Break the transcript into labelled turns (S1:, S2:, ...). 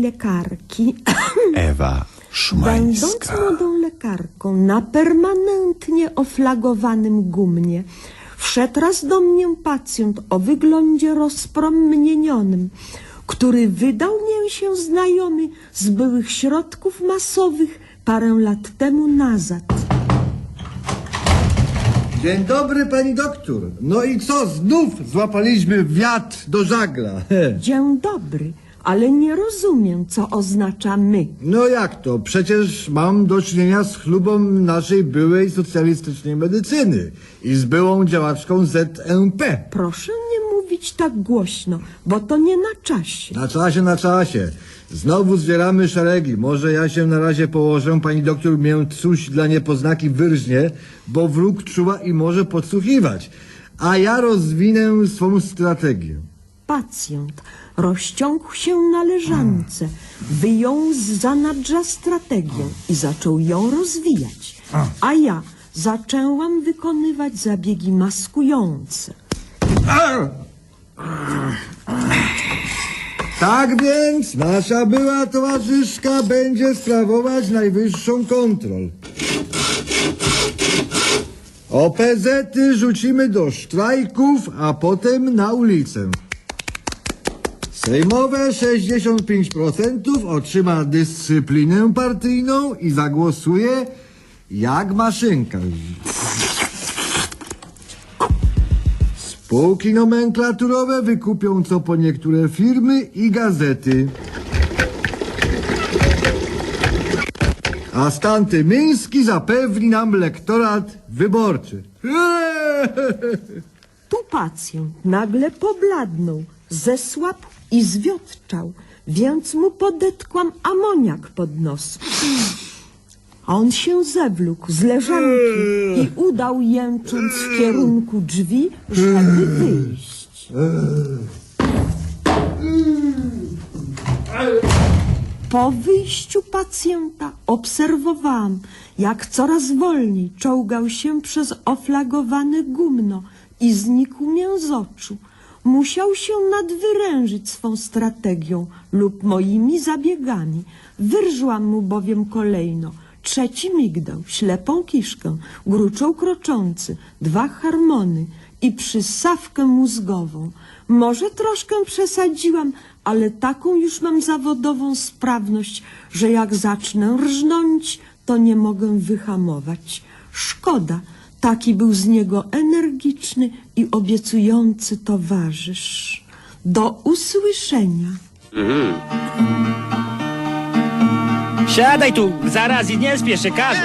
S1: lekarki,
S2: Ewa
S1: będąc
S2: Szmańska.
S1: młodą lekarką na permanentnie oflagowanym gumnie, wszedł raz do mnie pacjent o wyglądzie rozpromienionym, który wydał mnie się znajomy z byłych środków masowych parę lat temu nazad.
S3: Dzień dobry, pani doktor. No i co, znów złapaliśmy wiatr do żagla.
S1: Dzień dobry, ale nie rozumiem, co oznacza my.
S3: No jak to? Przecież mam do czynienia z chlubą naszej byłej socjalistycznej medycyny i z byłą działaczką ZNP.
S1: Proszę nie mówić tak głośno, bo to nie na czasie.
S3: Na czasie, na czasie. Znowu zbieramy szeregi. Może ja się na razie położę. Pani doktor mię coś dla niepoznaki wyrżnie, bo wróg czuwa i może podsłuchiwać. A ja rozwinę swą strategię.
S1: Pacjent rozciągł się na leżance, wyjął z zanadrza strategię i zaczął ją rozwijać. A ja zaczęłam wykonywać zabiegi maskujące.
S3: Tak więc nasza była towarzyszka będzie sprawować najwyższą kontrol. OPZ-y rzucimy do sztrajków, a potem na ulicę. Sejmowe 65% otrzyma dyscyplinę partyjną i zagłosuje jak maszynka. Spółki nomenklaturowe wykupią co po niektóre firmy i gazety. A stan tymiński zapewni nam lektorat wyborczy.
S1: Tu pacjent nagle pobladnął, zesłabł i zwiotczał, więc mu podetkłam amoniak pod nos. On się zewlókł z leżanki i udał jęcząc w kierunku drzwi, żeby wyjść. Po wyjściu pacjenta obserwowałam, jak coraz wolniej czołgał się przez oflagowane gumno i znikł mię z oczu. Musiał się nadwyrężyć swą strategią lub moimi zabiegami. Wyrżłam mu bowiem kolejno trzeci migdał, ślepą kiszkę, gruczoł kroczący, dwa harmony i przysawkę mózgową. Może troszkę przesadziłam, ale taką już mam zawodową sprawność, że jak zacznę rżnąć, to nie mogę wyhamować. Szkoda, taki był z niego energiczny i obiecujący towarzysz. Do usłyszenia.
S4: Siadaj tu, zaraz i nie spiesz się, każę.